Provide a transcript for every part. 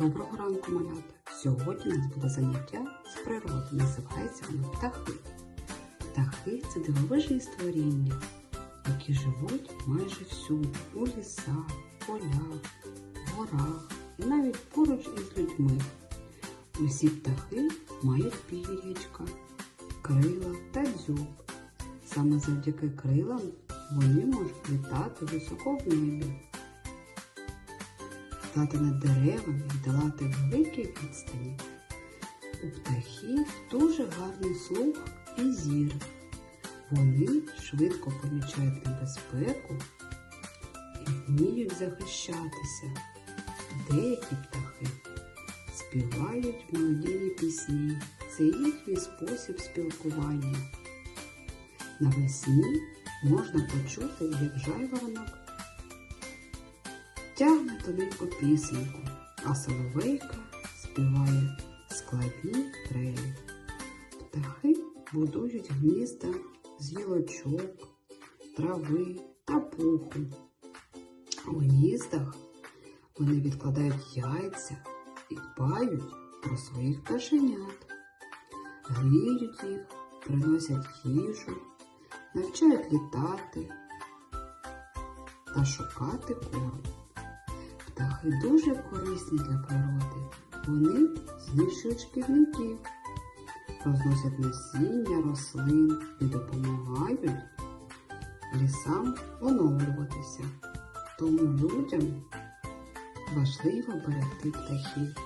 Доброго ранку, малята! Сьогодні у нас буде заняття з природи. Називається воно птахи. Птахи це дивовижні створіння, які живуть майже всюди, у лісах, полях, горах і навіть поруч із людьми. Усі птахи мають пір'ячка, крила та дзьоб. Саме завдяки крилам вони можуть літати високо в небі літати над деревами і долати великі відстані. У птахів дуже гарний слух і зір. Вони швидко помічають небезпеку і вміють захищатися. Деякі птахи співають мелодійні пісні. Це їхній спосіб спілкування. Навесні можна почути, як жайворонок тягне тоненьку пісеньку, а соловейка співає складні трелі. Птахи будують гнізда з гілочок, трави та пуху. У гніздах вони відкладають яйця і дбають про своїх пташенят, гріють їх, приносять їжу, навчають літати та шукати корм. Птахи дуже корисні для природи. Вони знищують шкідників, розносять насіння рослин і допомагають лісам оновлюватися. Тому людям важливо берегти птахів,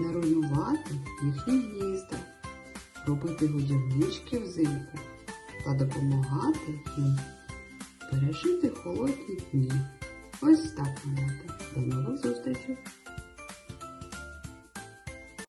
не руйнувати їхні гнізда, робити годівнички взимку та допомагати їм пережити холодні дні. Ось так мати.